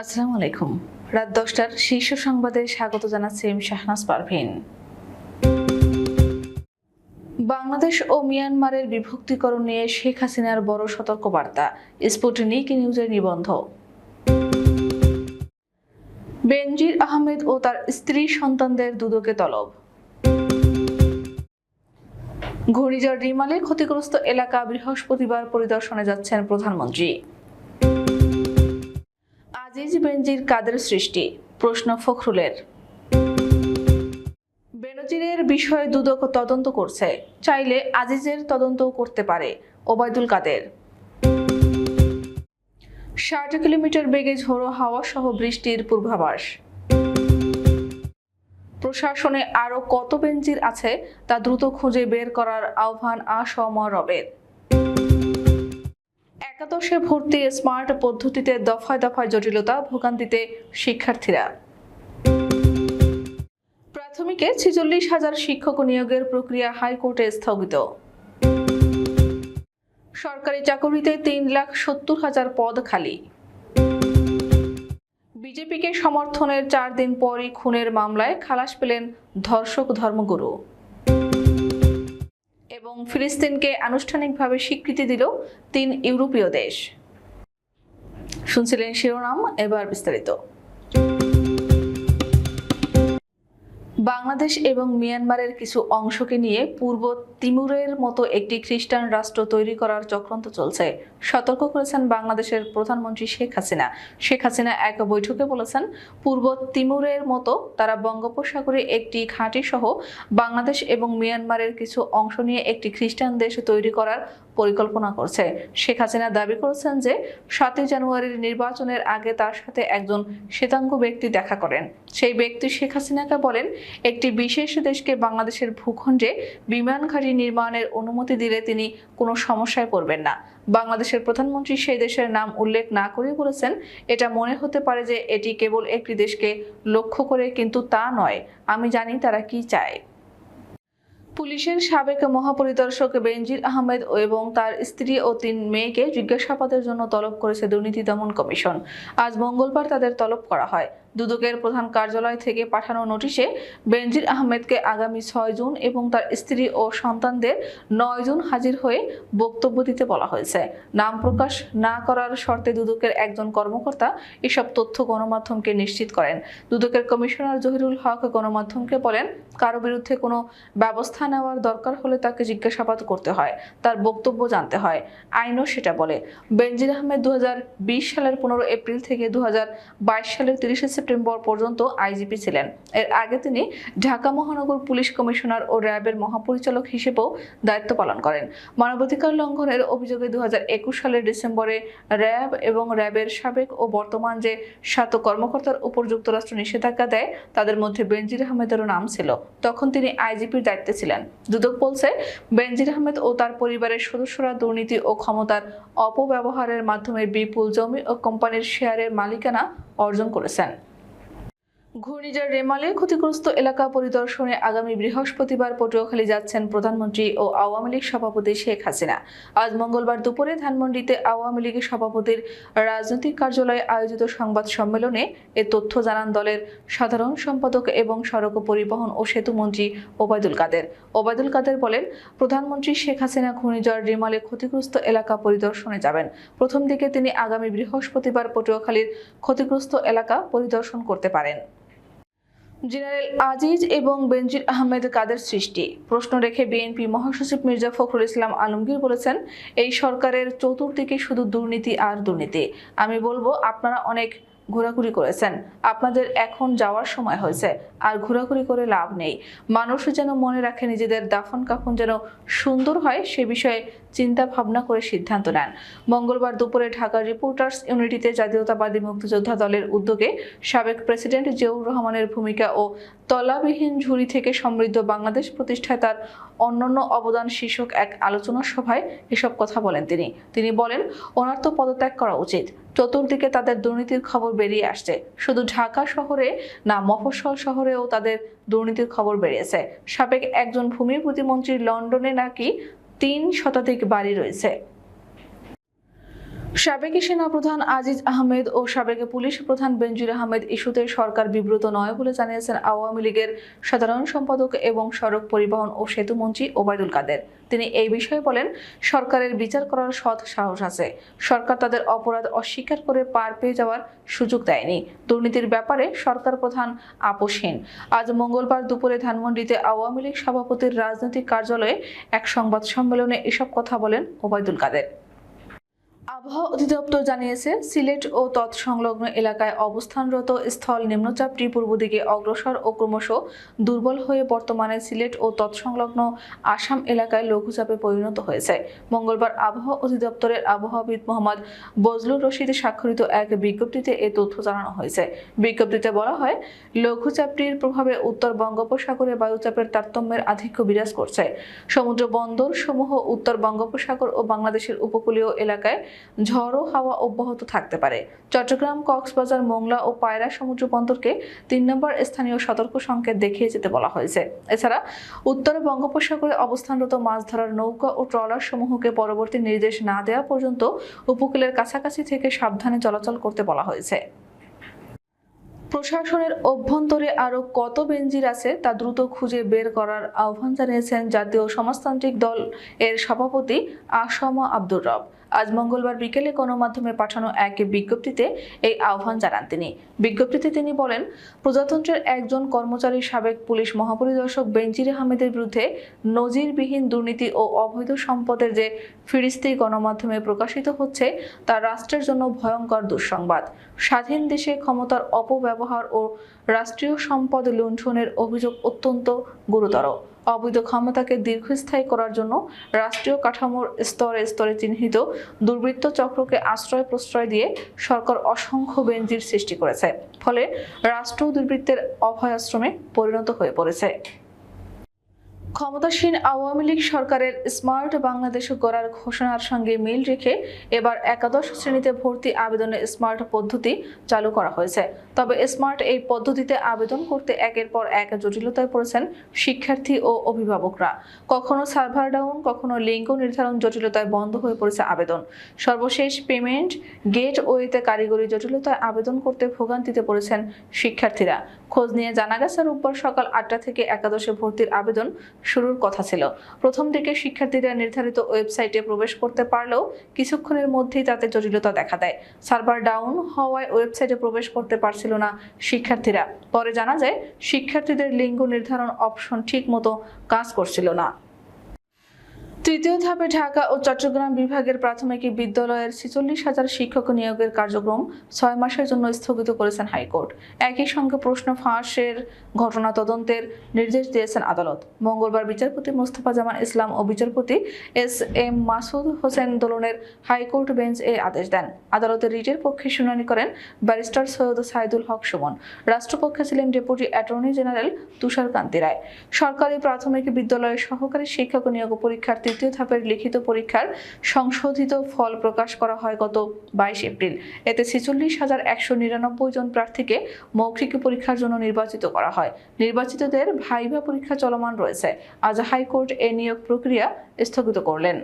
আসসালামু আলাইকুম রাত দশটার শীর্ষ সংবাদে স্বাগত জানাচ্ছি আমি শাহনাজ পারভিন। বাংলাদেশ ও মিয়ানমারের বিভক্তিকরণ নিয়ে শেখ হাসিনার বড় সতর্কবার্তা, স্পুটনিক নিউজের নিবন্ধ। বেনজির আহমেদ ও তার স্ত্রী সন্তানদের দুদকে তলব। ঘূর্ণিঝড় রিমালে ক্ষতিগ্রস্ত এলাকা বৃহস্পতিবার পরিদর্শনে যাচ্ছেন প্রধানমন্ত্রী। আজিজ বেনজির কাদের সৃষ্টি? প্রশ্ন ফখরুলের। বেনজিরের বিষয়ে দুদক তদন্ত করছে। চাইলে আজিজের তদন্তও করতে পারে ওবায়দুল কাদের। ষাট কিলোমিটার বেগে ঝোড়ো হাওয়া সহ বৃষ্টির পূর্বাভাস। প্রশাসনে আরও কত বেঞ্জির আছে তা দ্রুত খুঁজে বের করার আহ্বান আসম রবের। একাদশে ভর্তি স্মার্ট পদ্ধতিতে দফায় দফায় জটিলতা ভোগান্তিতে শিক্ষার্থীরা। প্রাথমিকে ছেচল্লিশ হাজার শিক্ষক নিয়োগের প্রক্রিয়া হাইকোর্টে স্থগিত। সরকারি চাকরিতে তিন লাখ সত্তর হাজার পদ খালি। বিজেপিকে সমর্থনের চার দিন পরই খুনের মামলায় খালাস পেলেন ধর্ষক ধর্মগুরু। এবং ফিলিস্তিনকে আনুষ্ঠানিকভাবে স্বীকৃতি দিল তিন ইউরোপীয় দেশ। শুনছিলেন শিরোনাম এবার বিস্তারিত। বাংলাদেশ এবং মিয়ানমারের কিছু অংশকে নিয়ে পূর্ব তিমুরের মতো একটি খ্রিস্টান রাষ্ট্র তৈরি করার চক্রান্ত চলছে। সতর্ক করেছেন বাংলাদেশের প্রধানমন্ত্রী শেখ হাসিনা। শেখ হাসিনা এক বৈঠকে বলেছেন, পূর্ব তিমুরের মতো তারা বঙ্গোপসাগরে একটি ঘাঁটি সহ বাংলাদেশ এবং মিয়ানমারের কিছু অংশ নিয়ে একটি খ্রিস্টান দেশ তৈরি করার পরিকল্পনা করছে। শেখ হাসিনা দাবি করেছেন যে, সাতই জানুয়ারির নির্বাচনের আগে তার সাথে একজন শ্বেতাঙ্গ ব্যক্তি দেখা করেন। সেই ব্যক্তি শেখ হাসিনাকে বলেন, একটি বিশেষ দেশকে বাংলাদেশের ভূখণ্ডে বিমান ঘাঁটি নির্মাণের অনুমতি দিলে তিনি কোনো সমস্যায় পড়বেন না। বাংলাদেশের প্রধানমন্ত্রী সেই দেশের নাম উল্লেখ না করে বলেছেন, এটা মনে হতে পারে যে এটি কেবল একটি দেশকে লক্ষ্য করে, কিন্তু তা নয়। আমি জানি তারা কি চায়। পুলিশের সাবেক মহাপরিদর্শক বেনজির আহমেদ এবং তার স্ত্রী ও তিন মেয়েকে জিজ্ঞাসাবাদের জন্য তলব করেছে দুর্নীতি দমন কমিশন। আজ মঙ্গলবার তাদের তলব করা হয়। দুদকের প্রধান কার্যালয় থেকে পাঠানো নোটিশে বেনজির আহমেদকে আগামী ছয় জুন এবং তার স্ত্রী ও সন্তানদের নয় জুন হাজির হয়ে বক্তব্য দিতে বলা হয়েছে। নাম প্রকাশ না করার শর্তে দুদকের একজন কর্মকর্তা এসব তথ্য গণমাধ্যমকে নিশ্চিত করেন। দুদকের কমিশনার জহিরুল হক গণমাধ্যমকে বলেন, কারও বিরুদ্ধে কোনো ব্যবস্থা নেওয়ার দরকার হলে তাকে জিজ্ঞাসাবাদ করতে হয়, তার বক্তব্য জানতে হয়। আইনও সেটা বলে। বেনজির আহমেদ দু হাজার বিশ সালের পনেরো এপ্রিল থেকে দু হাজার বাইশ সালের তিরিশে সেপ্টেম্বর পর্যন্ত আইজিপি ছিলেন। এর আগে তিনি ঢাকা মহানগর পুলিশ কমিশনার ও র্যাবের মহাপরিচালক হিসেবেও দায়িত্ব পালন করেন। মানবাধিকার লঙ্ঘনের অভিযোগে দু হাজার একুশ সালের ডিসেম্বরে র্যাব এবং র্যাবের সাবেক ও বর্তমান যে সাত কর্মকর্তার উপর যুক্তরাষ্ট্র নিষেধাজ্ঞা দেয়, তাদের মধ্যে বেনজির আহমেদেরও নাম ছিল। তখন তিনি আইজিপির দায়িত্বে ছিলেন। দুদক বলছে, বেনজির আহমেদ ও তার পরিবারের সদস্যরা দুর্নীতি ও ক্ষমতার অপব্যবহারের মাধ্যমে বিপুল জমি ও কোম্পানির শেয়ারের মালিকানা অর্জন করেছেন। ঘূর্ণিঝড় রেমালে ক্ষতিগ্রস্ত এলাকা পরিদর্শনে আগামী বৃহস্পতিবার পটুয়াখালী যাচ্ছেন প্রধানমন্ত্রী ও আওয়ামী লীগ সভাপতি শেখ হাসিনা। আজ মঙ্গলবার দুপুরে ধানমন্ডিতে আওয়ামী লীগের সভাপতির রাজনৈতিক কার্যালয়ে আয়োজিত সংবাদ সম্মেলনে এ তথ্য জানান দলের সাধারণ সম্পাদক এবং সড়ক পরিবহন ও সেতু মন্ত্রী ওবায়দুল কাদের। ওবায়দুল কাদের বলেন, প্রধানমন্ত্রী শেখ হাসিনা ঘূর্ণিঝড় রেমালে ক্ষতিগ্রস্ত এলাকা পরিদর্শনে যাবেন। প্রথম দিকে তিনি আগামী বৃহস্পতিবার পটুয়াখালীর ক্ষতিগ্রস্ত এলাকা পরিদর্শন করতে পারেন। জেনারেল আজিজ এবং বেনজির আহমেদ কাদের সৃষ্টি? প্রশ্ন রেখে বিএনপি মহাসচিব মির্জা ফখরুল ইসলাম আলমগীর বলেছেন, এই সরকারের চতুর্দিকে শুধু দুর্নীতি আর দুর্নীতি। আমি বলব, আপনারা অনেক ঘোরাঘুরি করেছেন। আপনাদের এখন যাওয়ার সময় হয়েছে, আর ঘোরাঘুরি করে লাভ নেই। মানুষ যেন মনে রাখে নিজেদের দাফন কাফন যেন সুন্দর হয়, সে বিষয়ে চিন্তা ভাবনা করে সিদ্ধান্ত নেন। মঙ্গলবার দুপুরে ঢাকা রিপোর্টার্স ইউনিটিতে জাতীয়তাবাদী মুক্তিযোদ্ধা দলের উদ্যোগে সাবেক প্রেসিডেন্ট জিয়াউর রহমানের ভূমিকা ও তলাবিহীন ঝুড়ি থেকে সমৃদ্ধ বাংলাদেশ প্রতিষ্ঠায় তার অন্যান্য অবদান শীর্ষক এক আলোচনা সভায় এসব কথা বলেন তিনি। তিনি বলেন, ওনার তো পদত্যাগ করা উচিত। চতুর্দিকে তাদের দুর্নীতির খবর বেরিয়ে আসছে। শুধু ঢাকা শহরে না, মফস্বল শহরেও তাদের দুর্নীতির খবর বেরিয়েছে। সাবেক একজন ভূমি প্রতিমন্ত্রী লন্ডনে নাকি তিন শতাধিক বাড়ি রয়েছে। সাবেক সেনাপ্রধান আজিজ আহমেদ ও সাবেক পুলিশ প্রধান বেনজির আহমেদ ইস্যুতে সরকার বিব্রত নয় বলে জানিয়েছেন আওয়ামী লীগের সাধারণ সম্পাদক এবং সড়ক পরিবহন ও সেতু মন্ত্রী ওবায়দুল কাদের। তিনি এই বিষয়ে বলেন, সরকারের বিচার করার সৎ সাহস আছে। সরকার তাদের অপরাধ অস্বীকার করে পার পেয়ে যাওয়ার সুযোগ দেয়নি। দুর্নীতির ব্যাপারে সরকার প্রধান আপোষহীন আজ মঙ্গলবার দুপুরে ধানমন্ডিতে আওয়ামী লীগ সভাপতির রাজনৈতিক কার্যালয়ে এক সংবাদ সম্মেলনে এসব কথা বলেন ওবায়দুল কাদের। আবহাওয়া অধিদপ্তর জানিয়েছে, সিলেট ও তৎসংলগ্ন এলাকায় অবস্থানরত স্থল নিম্নচাপটি পূর্ব দিকে অগ্রসর ও ক্রমশ দুর্বল হয়ে বর্তমানে সিলেট ও তৎসংলগ্ন আসাম এলাকায় লঘুচাপে পরিণত হয়েছে। মঙ্গলবার আবহাওয়া অধিদপ্তরের আবহাওয়াবিদ মোহাম্মদ বজলুর রশিদ স্বাক্ষরিত এক বিজ্ঞপ্তিতে এ তথ্য জানানো হয়েছে। বিজ্ঞপ্তিতে বলা হয় লঘুচাপটির প্রভাবে উত্তর বঙ্গোপসাগরে বায়ুচাপের তারতম্যের আধিক্য বিরাজ করছে। সমুদ্র বন্দর সমূহ উত্তর বঙ্গোপসাগর ও বাংলাদেশের উপকূলীয় এলাকায় ঝড়ো হাওয়া অব্যাহত থাকতে পারে। চট্টগ্রাম, কক্সবাজার, মোংলা ও পায়রা সমুদ্র বন্দরকে তিন নম্বর স্থানীয় সতর্ক সংকেত দেখিয়ে যেতে বলা হয়েছে। এছাড়া উত্তর বঙ্গোপসাগরে অবস্থানরত মাছ ধরার নৌকা ও ট্রলার সমূহকে পরবর্তী নির্দেশ না দেওয়া পর্যন্ত উপকূলের কাছাকাছি থেকে সাবধানে চলাচল করতে বলা হয়েছে। প্রশাসনের অভ্যন্তরে আরও কত বেঞ্জির আছে তা দ্রুত খুঁজে বের করার আহ্বান জানিয়েছেন জাতীয় সমাজতান্ত্রিক দল এর সভাপতি আসম আব্দুর রব। আজ মঙ্গলবার বিকেলে গণমাধ্যমে পাঠানো এক বিজ্ঞপ্তিতে এই আহ্বান জানান তিনি। বিজ্ঞপ্তিতে তিনি বলেন, প্রজাতন্ত্রের একজন কর্মচারী সাবেক পুলিশ মহাপরিদর্শক বেঞ্জির আহমেদের বিরুদ্ধে নজিরবিহীন দুর্নীতি ও অবৈধ সম্পদের যে ফিরিস্তি গণমাধ্যমে প্রকাশিত হচ্ছে, তা রাষ্ট্রের জন্য ভয়ঙ্কর দুঃসংবাদ। স্বাধীন দেশে ক্ষমতার অপব্যবহার ও রাষ্ট্রীয় সম্পদ লুণ্ঠনের অভিযোগ অত্যন্ত গুরুতর। অবৈধ ক্ষমতাকে দীর্ঘস্থায়ী করার জন্য রাষ্ট্রীয় কাঠামোর স্তরে স্তরে চিহ্নিত দুর্বৃত্ত চক্রকে আশ্রয় প্রশ্রয় দিয়ে সরকার অসংখ্য বেঞ্জির সৃষ্টি করেছে। ফলে রাষ্ট্র দুর্বৃত্তের অভয়াশ্রমে পরিণত হয়ে পড়েছে। ক্ষমতাসীন আওয়ামী লীগ সরকারের স্মার্ট বাংলাদেশ গড়ার ঘোষণার সঙ্গে মিল রেখে এবার একাদশ শ্রেণীতে ভর্তি আবেদনের স্মার্ট পদ্ধতি চালু করা হয়েছে। তবে স্মার্ট এই পদ্ধতিতে আবেদন করতে একের পর এক জটিলতায় পড়েছেন শিক্ষার্থী ও অভিভাবকরা। কখনো সার্ভার ডাউন, কখনো লিঙ্গ নির্ধারণ জটিলতায় বন্ধ হয়ে পড়েছে আবেদন। সর্বশেষ পেমেন্ট গেট ওয়েতে কারিগরি জটিলতায় আবেদন করতে ভোগান্তিতে পড়েছেন শিক্ষার্থীরা। খোঁজ নিয়ে জানা গেছে, রোববার সকাল আটটা থেকে একাদশে ভর্তির আবেদন শুরুর কথা ছিল। প্রথম দিকে শিক্ষার্থীরা নির্ধারিত ওয়েবসাইটে প্রবেশ করতে পারলেও কিছুক্ষণের মধ্যেই তাতে জটিলতা দেখা দেয়। সার্ভার ডাউন হওয়ায় ওয়েবসাইটে প্রবেশ করতে পারছিল না শিক্ষার্থীরা। পরে জানা যায়, শিক্ষার্থীদের লিঙ্গ নির্ধারণ অপশন ঠিক মতো কাজ করছিল না। তৃতীয় ধাপে ঢাকা ও চট্টগ্রাম বিভাগের প্রাথমিক বিদ্যালয়ের ছেচল্লিশ হাজার শিক্ষক নিয়োগের কার্যক্রম ছয় মাসের জন্য স্থগিত করেছেন হাইকোর্ট। একই সঙ্গে প্রশ্ন ফাঁসের ঘটনা তদন্তের নির্দেশ দিয়েছেন আদালত। মঙ্গলবার বিচারপতি মোস্তফা জামান ইসলাম ও বিচারপতি এস এম মাসুদ হোসেন দোলনের হাইকোর্ট বেঞ্চ এ আদেশ দেন। আদালতের রিটের পক্ষে শুনানি করেন ব্যারিস্টার সৈয়দ সাইদুল হক সুমন। রাষ্ট্রপক্ষে ছিলেন deputy attorney general Tushar Kanti Roy. সরকারি প্রাথমিক বিদ্যালয়ের সহকারী শিক্ষক নিয়োগ পরীক্ষার তৃতীয় ধাপের লিখিত পরীক্ষার সংশোধিত ফল প্রকাশ করা হয় গত বাইশ এপ্রিল। এতে ছেচল্লিশ হাজার একশো নিরানব্বই জন প্রার্থীকে মৌখিক পরীক্ষার জন্য নির্বাচিত করা হয়। নির্বাচিতদের ভাইভা পরীক্ষা চলমান রয়েছে। আজ হাইকোর্ট এ নিয়োগ প্রক্রিয়া স্থগিত করলেন।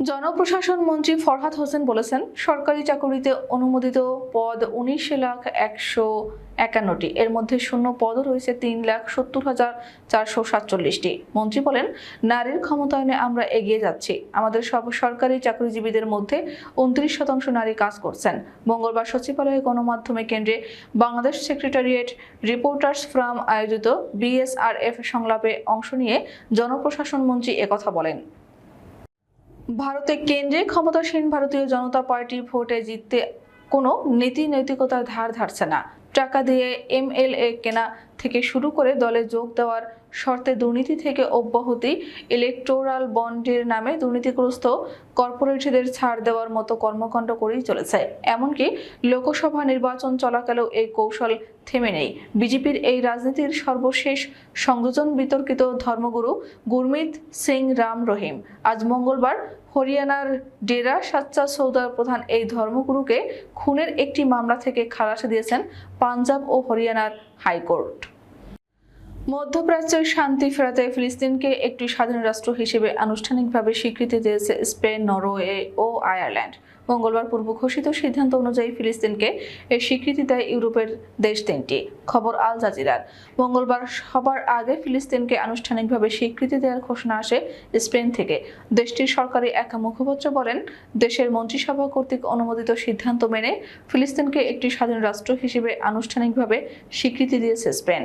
জনপ্রশাসন মন্ত্রী ফরহাদ হোসেন বলেছেন, সরকারি চাকরিতে অনুমোদিত পদ উনিশ লাখ একশো একান্নটি। এর মধ্যে শূন্য পদও রয়েছে তিন লাখ সত্তর হাজার চারশো সাতচল্লিশটি। মন্ত্রী বলেন, নারীর ক্ষমতায়নে আমরা এগিয়ে যাচ্ছি। আমাদের সব সরকারি চাকরিজীবীদের মধ্যে উনত্রিশ শতাংশ নারী কাজ করছেন। মঙ্গলবার সচিবালয়ে গণমাধ্যমে কেন্দ্রে বাংলাদেশ সেক্রেটারিয়েট রিপোর্টার্স ফ্রাম আয়োজিত বিএসআরএফ সংলাপে অংশ নিয়ে জনপ্রশাসন মন্ত্রী একথা বলেন। ভারতে কেন্দ্রে ক্ষমতাসীন ভারতীয় জনতা পার্টি ভোটে জিততে কোনো নীতি নৈতিকতার ধার ধারছে না। টাকা দিয়ে এমএলএ কেনা থেকে শুরু করে দলে যোগ দেওয়ার শর্তে দুর্নীতি থেকে অব্যাহতি ইলেকটোরাল বন্ডের নামে দুর্নীতিগ্রস্ত কর্পোরেটদের ছাড় দেওয়ার মতো কর্মকাণ্ড করেই চলেছে। এমনকি লোকসভা নির্বাচন চলাকালেও এই কৌশল থেমে নেই। বিজেপির এই রাজনীতির সর্বশেষ সংযোজন বিতর্কিত ধর্মগুরু গুরমিত সিং রাম রহিম। আজ মঙ্গলবার হরিয়ানার ডেরা সাচ্চা সৌদার প্রধান এই ধর্মগুরুকে খুনের একটি মামলা থেকে খালাস দিয়েছেন পাঞ্জাব ও হরিয়ানার হাইকোর্ট। মধ্যপ্রাচ্যের শান্তি ফেরাতে ফিলিস্তিনকে একটি স্বাধীন রাষ্ট্র হিসেবে আনুষ্ঠানিকভাবে স্বীকৃতি দিয়েছে স্পেন, নরওয়ে ও আয়ারল্যান্ড। মঙ্গলবার পূর্ব ঘোষিত সিদ্ধান্ত অনুযায়ী ফিলিস্তিনকে এই স্বীকৃতি দেয় ইউরোপের দেশ তিনটি, খবর আল জাজিরার। মঙ্গলবার সবার আগে ফিলিস্তিনকে আনুষ্ঠানিকভাবে স্বীকৃতি দেওয়ার ঘোষণা আসে স্পেন থেকে। দেশটির সরকারি এক মুখপাত্র বলেন, দেশের মন্ত্রিসভা কর্তৃক অনুমোদিত সিদ্ধান্ত মেনে ফিলিস্তিনকে একটি স্বাধীন রাষ্ট্র হিসেবে আনুষ্ঠানিকভাবে স্বীকৃতি দিয়েছে স্পেন।